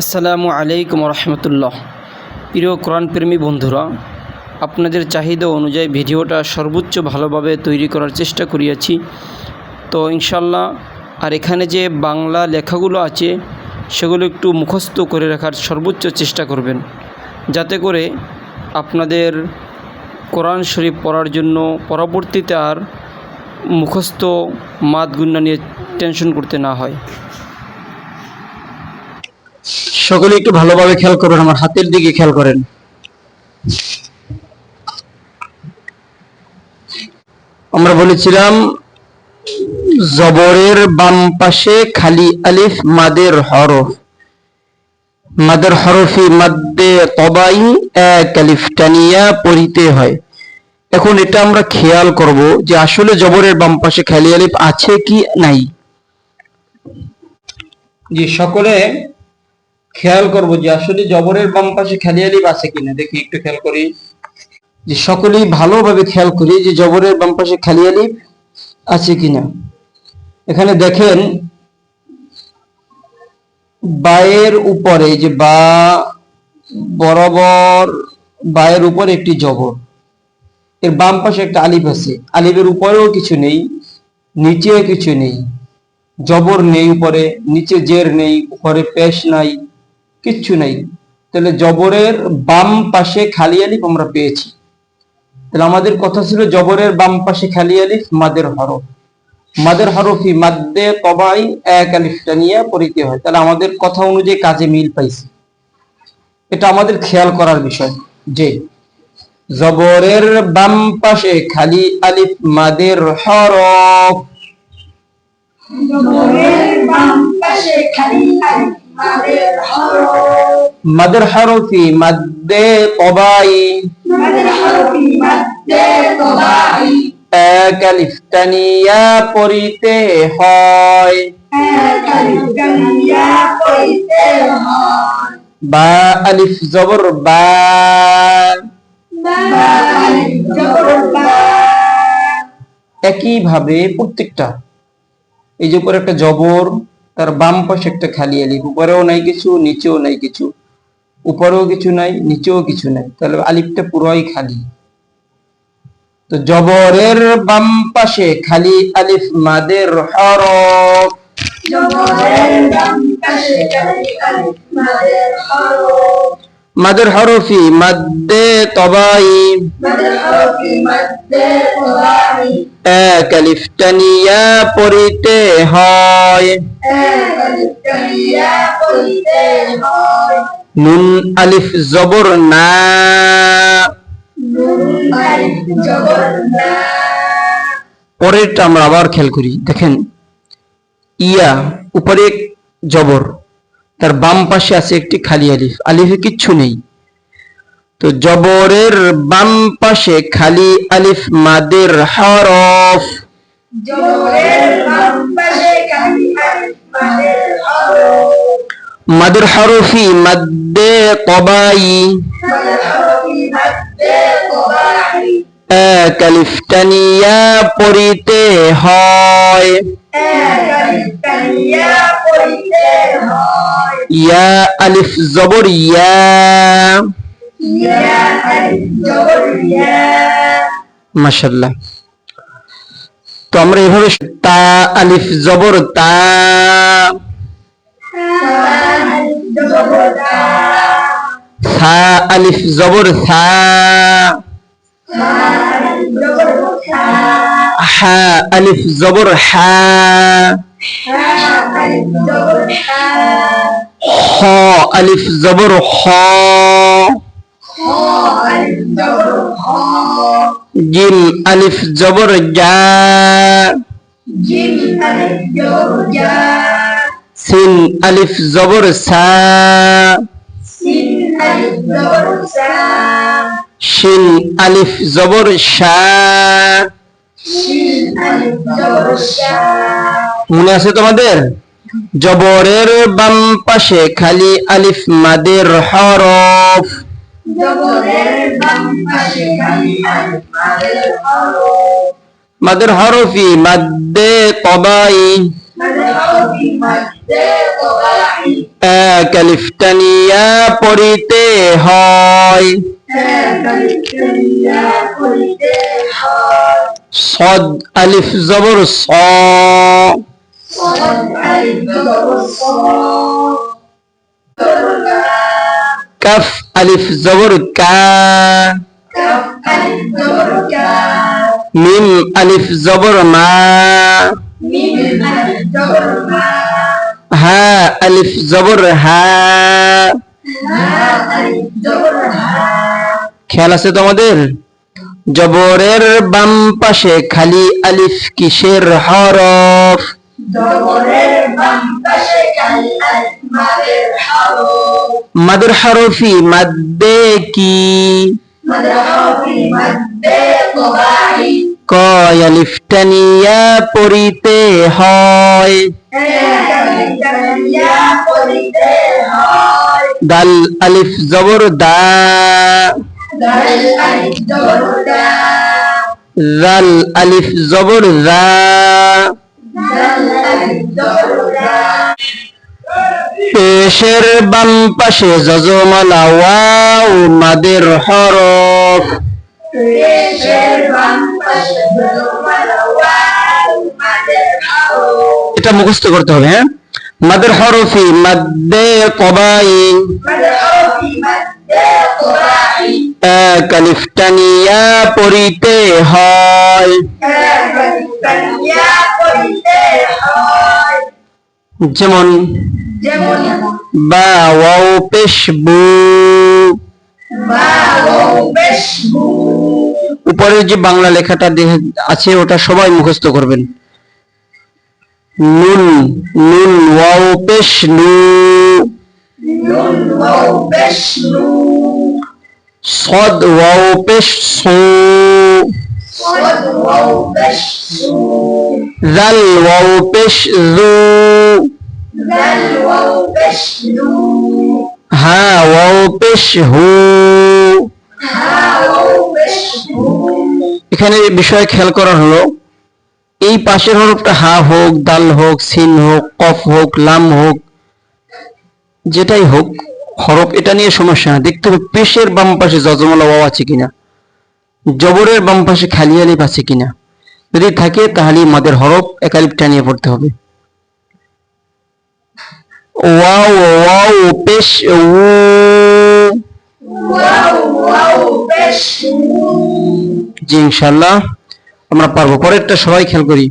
আসসালামু আলাইকুম রহমতুল্লাহ প্রিয় কোরআন প্রেমী বন্ধুরা, আপনাদের চাহিদা অনুযায়ী ভিডিওটা সর্বোচ্চ ভালোভাবে তৈরি করার চেষ্টা করিয়াছি। তো ইনশাল্লাহ আর এখানে যে বাংলা লেখাগুলো আছে, সেগুলো একটু মুখস্থ করে রাখার সর্বোচ্চ চেষ্টা করবেন। যাতে করে আপনাদের কোরআন শরীফ পড়ার জন্য পরবর্তীতে আর মুখস্থ মাত গুন্না নিয়ে টেনশন করতে না হয়। সকলে একটু ভালোভাবে খেয়াল করবেন আমার হাতের দিকে খেয়াল করেন। আমরা বলেছিলাম, জবরের বাম পাশে খালি আলিফ, মাদের হরফ। মাদের হরফি মাদ্দে তবাই, এক আলিফ টানিয়া পড়িতে হয়। এখন এটা আমরা খেয়াল করব যে আসলে জবরের বাম পাশে খালি আলিফ আছে কি নাই। জি, সকলে খেয়াল করব যে আসলে জবরের বাম পাশে খালি আছে কিনা। দেখি একটু খেয়াল করি। যে সকলেই ভালোভাবে খেয়াল করি যে জবরের বাম পাশে খালি আলিফ আছে কিনা। এখানে দেখেন, বায়ের উপরে যে বা, বরাবর বায়ের উপরে একটি জবর। এর বাম পাশে একটা আলিফ আছে। আলিফের উপরেও কিছু নেই, নিচেও কিছু নেই। জবর নেই উপরে, নিচে জের নেই, উপরে পেশ নাই। কিচ্ছু নাই। তাহলে জবরের বাম পাশে খালি আলিফ আমরা পেয়েছি। তাহলে আমাদের কথা ছিল জবরের বাম পাশে খালি আলিফ, মাদের হরফ। মাদের হরফি মাদ্দে তবাই এক আলিফটা নিয়ে পড়িতে হয়। তাহলে আমাদের কথা অনুযায়ী কাজে মিল পাইছি। এটা আমাদের খেয়াল করার বিষয় যে জবরের বাম পাশে খালি আলিফ, মাদের হরফ। মাদের হরফি মাদ্দে তবাই। এক আলিফ টানিয়া হয়। বা আলিফ জবর বা। একই ভাবে প্রত্যেকটা। এই যে উপরে একটা জবর তার বাম পাশে একটা খালি আলিফ, উপরেও নাই কিছু, নিচেও নাই কিছু, উপরেও কিছু নাই, নিচেও কিছু নাই। তাহলে আলিফটা পুরোই খালি। তো জবরের বাম পাশে খালি আলিফ মাদের হরফ। মাদের হরফি। মাদ্দে তবাই। এক আলিফ টানিয়া পড়িতে হয়। নুন আলিফ জবর না। পরেরটা আমরা আবার খেয়াল করি, দেখেন, ইয়া, উপরে জবর। তার বাম পাশে আছে একটি খালি আলিফ আলিফে কিচ্ছু নেই। তো জবরের বাম পাশে খালি আলিফ মাদের হরফ। মাদের হরফি। মাদ্দে কবাই। এক আলিফ টানিয়া পড়িতে হয়। ইয়া আলিফ জবর ইয়া। মাশাল্লাহ তো আমরা এভাবে তা আলিফ জবর তা। সা আলিফ জবর সা। হা আলিফ জবর হা। খ আলিফ জবর খ জিম আলিফ জবর জা সিন আলিফ জবর সা শিন আলিফ জবর শা মনে আছে তোমাদের? জবরের বাম পাশে খালি আলিফ মাদের হরফ। মাদের হরফি মাদ্দে তবাই। এক আলিফ টানিয়া পড়িতে হয়। সদ আলিফ জবর স। কাফ আলিফ জবর কা। মিম আলিফ জবর মা। হা আলিফ জবর হা। খেয়াল আছে তোমাদের? জবরের বাম পাশে খালি আলিফ কিসের হরফ? মাদের হরফি। মাদ্দে কি? কয় আলিফ টানিয়া পড়িতে হয়। দাল আলিফ জবর দা। জাল আলিফ জবর পেশের বাম পাশে যজমালা ওয়াও, মাদের হরফ। এটা মুখস্থ করতে হবে হ্যাঁ? মাদের হরফি মাদ্দে কবাই। এক পড়িতে হয়। যেমন বা উপরের যে বাংলা লেখাটা আছে, ওটা সবাই মুখস্থ করবেন। নুন নুন, ওয়াও পেশ নু صد واو পেশ সু জাল ওয়াও পেশ জু হা ওয়াও পেশ হু এখানে বিষয় খেয়াল করা হলো এই পাশের হরফটা হা হোক দাল হোক সিন হোক কফ হোক লাম হোক যেটাই হোক, হরফ, এটা নিয়ে সমস্যা না। দেখতে হবে পেশের বাম পাশে জজমলা ওয়াও আছে কিনা, জবরের বাম পাশে খালি আলিফ আছে কিনা। যদি থাকে তাহলে মাদের হরফ একালিফ টানিয়ে পড়তে হবে। ওয়াও ওয়াও, পেশ জি ইনশাল্লাহ আমরা পারব। পরেরটা সবাই খেয়াল করি।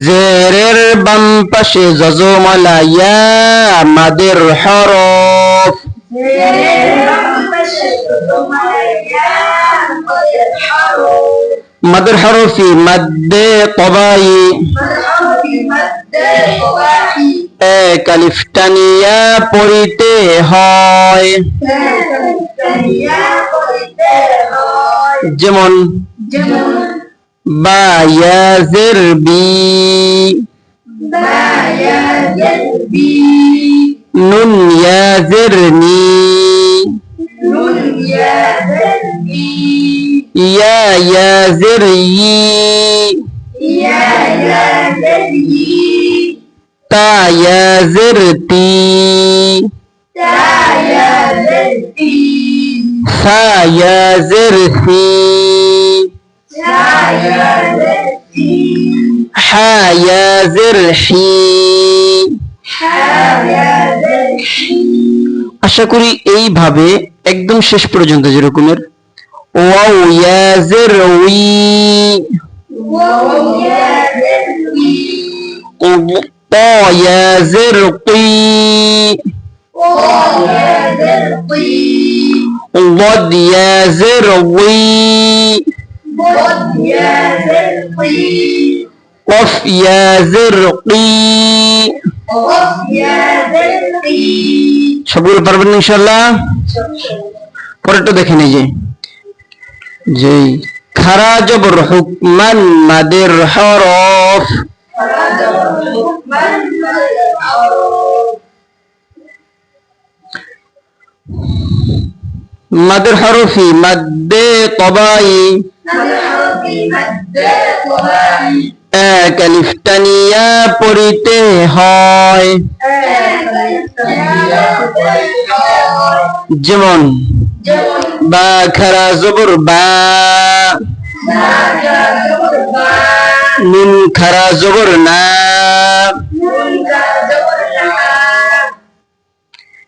জেরের বাম পাশে যজমালা ইয়া মাদের হরফ। মাদের হরফি মাদ্দে কবাই এক আলিফটানিয়া পড়িতে হয়। যেমন বা ইয়াজের বি নুন ইয়াজের নি ইয়া ইয়াজের ই তা ইয়াজের তি সা ইয়াজের সি হা ইয়াজের হি আশা করি এইভাবে একদম শেষ পর্যন্ত যেরকমের ওয়াও ইয়াজের উই ত ইয়াজের কি ضد يازر وي قف يازر قي সবগুলো পারবেন ইনশাল্লাহ পরেরটা দেখেন এই যে যে খারা জবর হুকমান মাদের হরফ মাদের হরফি, মাদ্দে কবাই এক আলিফটানিয়া পড়িতে হয়। যেমন, বা খারা জবর বা। নুন খারা জবর না।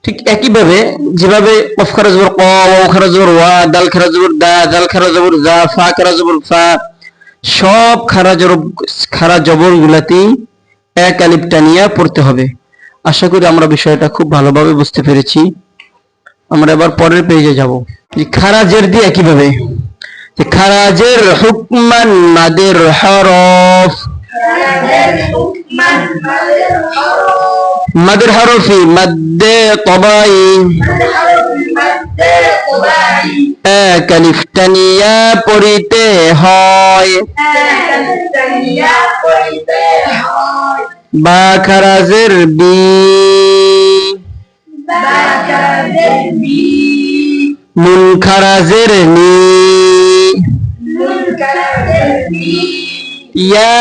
ঠিক একইভাবে যেভাবে কফ খারা জবর ক ওয়াও খারা জবর ওয়া, দাল খারা জবর দা খারা জবর জা ফা খারা জবর ফা, সব খারা জবর খারা জবর গুলাতেই এক আলিফ টানিয়া পড়তে হবে। আশা করি আমরা বিষয়টা খুব ভালোভাবে বুঝতে পেরেছি। আমরা এবার পরের পেজে যাব। যে খারাজের দিয়ে একইভাবে। খারাজের হুকমান মাদের হরফ। মাদের হরফি, মাদ্দে তবাই। এক আলিফ টানিয়া পড়িতে হয়। বা খারাজের বি। নুন খারাজের নি ইয়া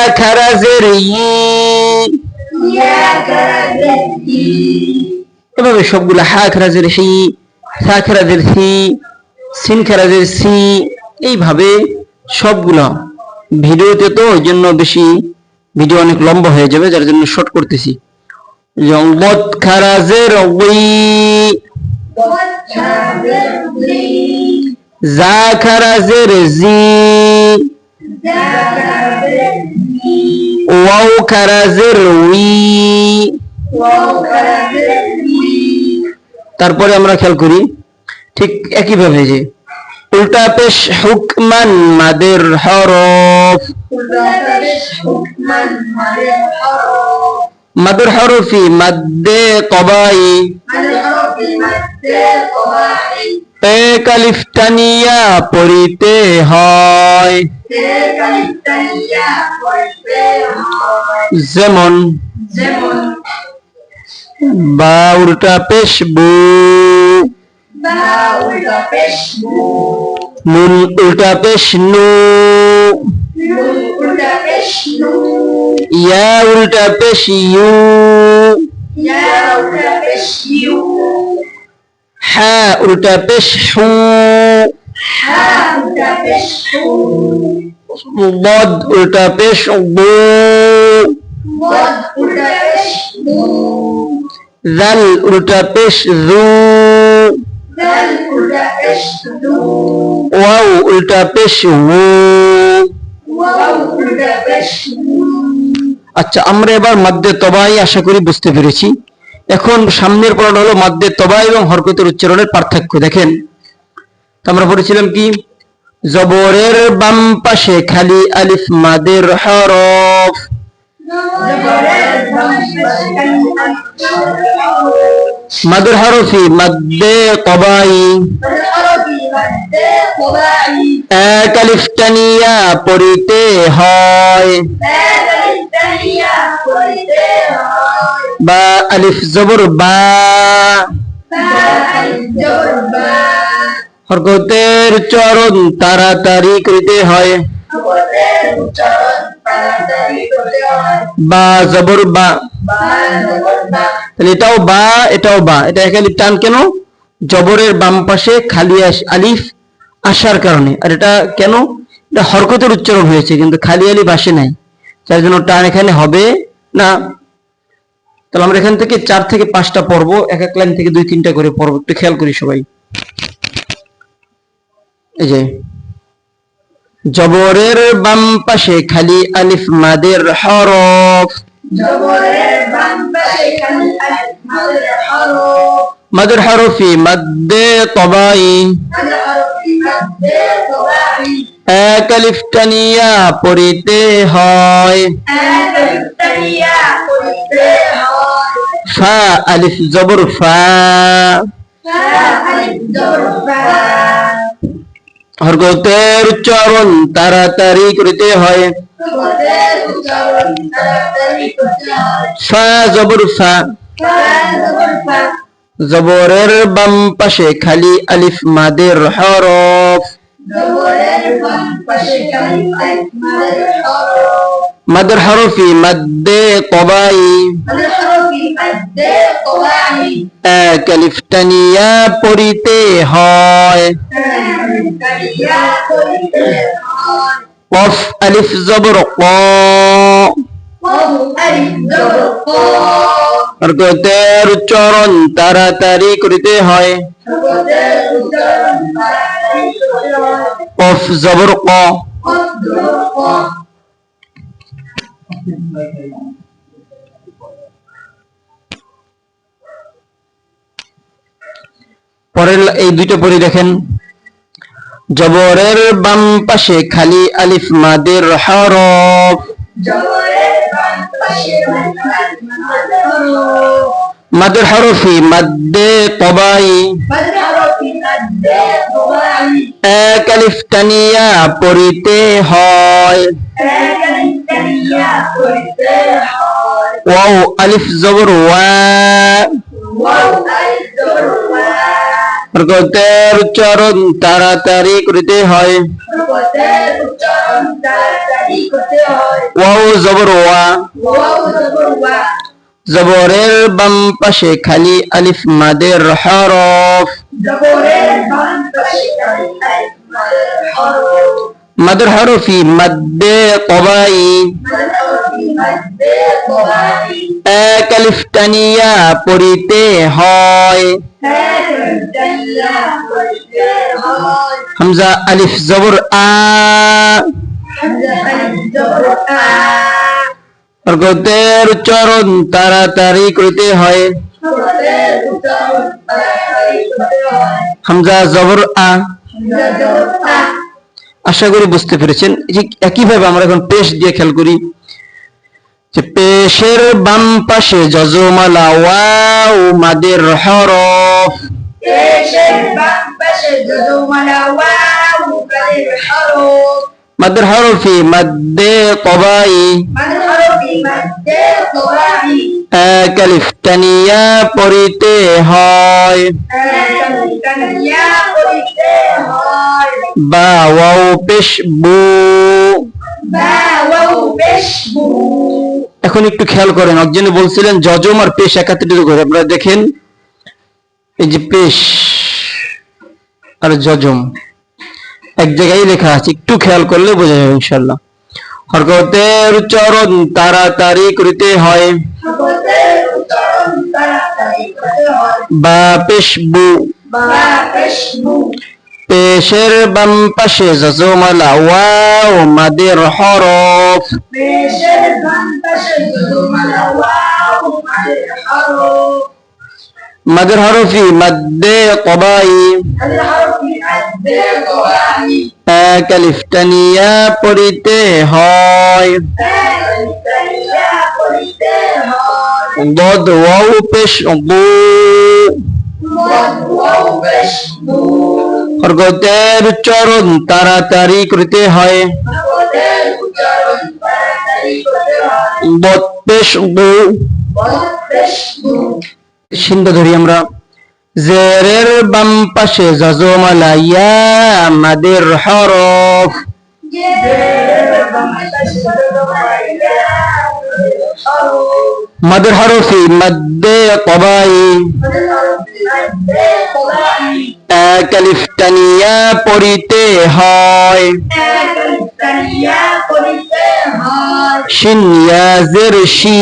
এভাবে সবগুলো হা খারাজের হি সা খারাজের সি সিন খারাজের সি এইভাবে সবগুলো ভিডিওতে তো ওই জন্য বেশি ভিডিও অনেক লম্বা হয়ে যাবে যার জন্য শর্ট করতেছি। বদ খারাজের ওই জা খারাজের জি। উই তারপরে আমরা খেয়াল করি, ঠিক একইভাবে যে, উল্টা পেশ হুকমান মাদের হরফ। মাদের হরফি মাদ্দে কবাই। এক আলিফ টানিয়া পড়িতে হয়। যেমন বা উল্টা পেশ বু নুন উল্টা পেশ নু ইয়া উল্টা পেশ ইউ হা উল্টা পেশ হু উল্টা পেশ বু। জাল উল্টা পেশ জু। ওয়াও উল্টা পেশ উ। আচ্ছা আমরা এবার মাদ্দে তবাই আশা করি বুঝতে পেরেছি। এখন সামনের পড়াটা হলো মাদ্দে তবা এবং হরকতের উচ্চারণের পার্থক্য। দেখেন আমরা পড়েছিলাম কি? জবরের বাম পাশে খালি আলিফ মাদের হরফ। মাদের হরফি মাদ্দে কবাই। এক আলিফ টানিয়া পড়িতে হয়। বা আলিফ জবর বা। হরকতের চরণ তাড়াতাড়ি করিতে হয়। বা জবর বা। তাহলে এটাও বা এটাও বা। এটা এক টান কেন? জবরের বাম পাশে খালি আলিফ আসার কারণে। আর এটা কেন? এটা হরকতের উচ্চারণ হয়েছে, কিন্তু খালি আলিফ আসে নাই। যার জন্য টান এখানে হবে না। তাহলে আমরা এখান থেকে চার থেকে পাঁচটা পর্ব, এক এক লাইন থেকে দুই তিনটা করে পর্ব, একটু খেয়াল করি সবাই। এই যে, জবরের বাম পাশে খালি আলিফ মাদের হরফ। মাদের হরফি মাদ্দে তবাই। এক আলিফ টানিয়া পড়িতে হয়। ফা আলিফ জবর ফা। হরগতের উচ্চারণ তাড়াতাড়ি করতে হয়। জবর জবরের বাম পাশে খালি আলিফ মাদের হরফ। জবরের বাম পাশে খালি আলিফ মাদের হরফ। مد قواعد এক আলিফ টানিয়া পড়িতে হয় كريا والإرهان কফ আলিফ জবর ক وهو ألف زبر قا হরকতের উচ্চারণ তাড়াতাড়ি করিতে হয় কফ জবর ক পরের এই দুইটা পড়ি দেখেন। জবরের বাম পাশে খালি আলিফ মাদের হরফ। মাদের হরফি মাদ্দে তবাই। এক আলিফ টানিয়া পড়িতে হয়। ওয়াও আলিফ জবর ওয়া হরকতের উচ্চারণ তাড়াতাড়ি করিতে হয়। ওয়াও জবর, ওয়া। জবরের বাম পাশে খালি আলিফ মাদের হরফি। মাদ্দে তবাই এক আলিফ টানিয়া পড়িতে হয়। হামজা আলিফ জবর আ। হরকতের উচ্চারণ তাড়াতাড়ি করিতে হয়। হামজা জবর আ। আশা করি বুঝতে পেরেছেন। যে একইভাবে আমরা এখন পেশ দিয়ে খেয়াল করি যে পেশের বাম পাশে যজমালা, ওয়াও, মাদের হরফ। মাদের হরফি। মাদ্দে কবাই। এক আলিফ টানিয়া পড়িতে হয়। বা ওয়াও পেশ বু। এখন একটু খেয়াল করেন একজনে বলছিলেন যজম আর পেশ একাত্রিত করে, আপনারা দেখেন। এই যে পেশ আর যজম। এক জায়গায় লেখা আছে একটু খেয়াল করলে বোঝা যাবে ইনশাল্লাহ হরকতের উচ্চারণ তাড়াতাড়ি করিতে হয়। বা পেশ বু পেশের বাম পাশে যজমালা ওয়াও মাদের হরফ। মাদের হরফি মাদ্দে কবাই। এক পড়িতে হয়। বদ ওয়াও পেশ বু হরকতের উচ্চারণ তাড়াতাড়ি করিতে হয়। বদ পেশ বু সিন্ধু ধরি আমরা। জেরের বাম পাশে যজমালা ইয়া মাদের হরফ। মাদের হরফি মাদ্দে কবাই। এক আলিফ টানিয়া পড়িতে হয়। শিন ইয়াজের শি।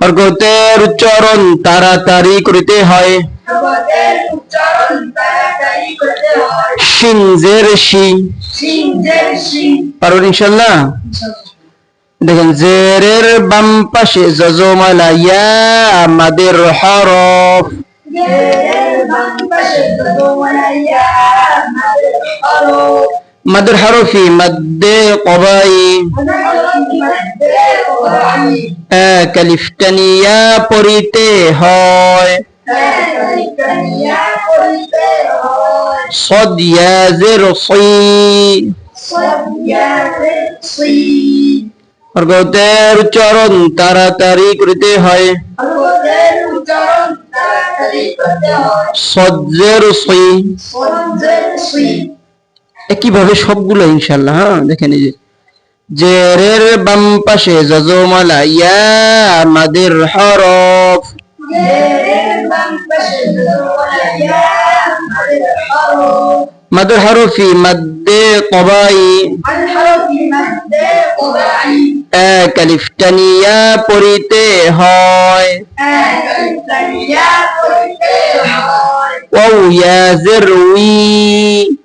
হরকতের উচ্চারণ তাড়াতাড়ি করিতে হয়। পারবেন ইনশাল্লাহ? দেখেন জেরের বাম পাশে যজমালা ইয়া আমাদের হরফ মাদের হরফি। মাদ্দে কবাই এক আলিফ টানিয়া পড়িতে হয় صد يا زر صي হরকতের উচ্চারণ তাড়াতাড়ি করিতে হয় সজ্জের সই একইভাবে সবগুলো ইনশাল্লাহ হ্যাঁ দেখেন এই যে। জেরের বাম পাশে জজমালা ইয়া মাদের হরফ। মাদের হরফ মাদ্দে কবাই। এক আলিফটানিয়া পড়িতে হয়। ওয়াও, ইয়া জেরউই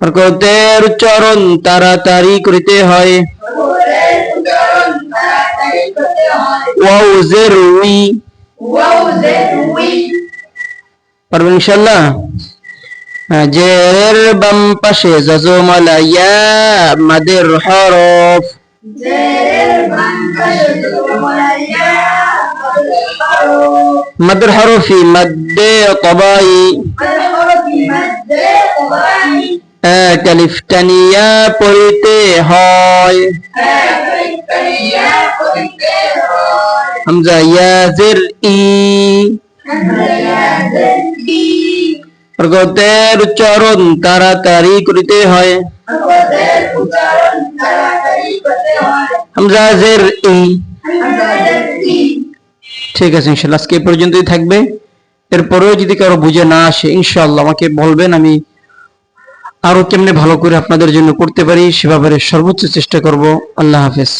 হরকতের উচ্চারণ তাড়াতাড়ি করিতে হয়। ওয়াও জের বাম পাশে জজমালা মাদের হরফ। জেরের বাম পাশে কবাই। আল হরফি মাদ্দে এক আলিফটানিয়া পড়িতে হয়। হামজা ইয়া জির ই উচ্চারণ তাড়াতাড়ি করিতে হয়। হামজা জের ই। ঠিক আছে ইনশাল্লাহ আজকে পর্যন্তই থাকবে। এরপরেও যদি কারও বুঝে না আসে ইনশাল্লাহ আমাকে বলবেন, আমি আরও কেমনে ভালো করে আপনাদের জন্য করতে পারি সে ব্যাপারে সর্বোচ্চ চেষ্টা করব। আল্লাহ হাফেজ।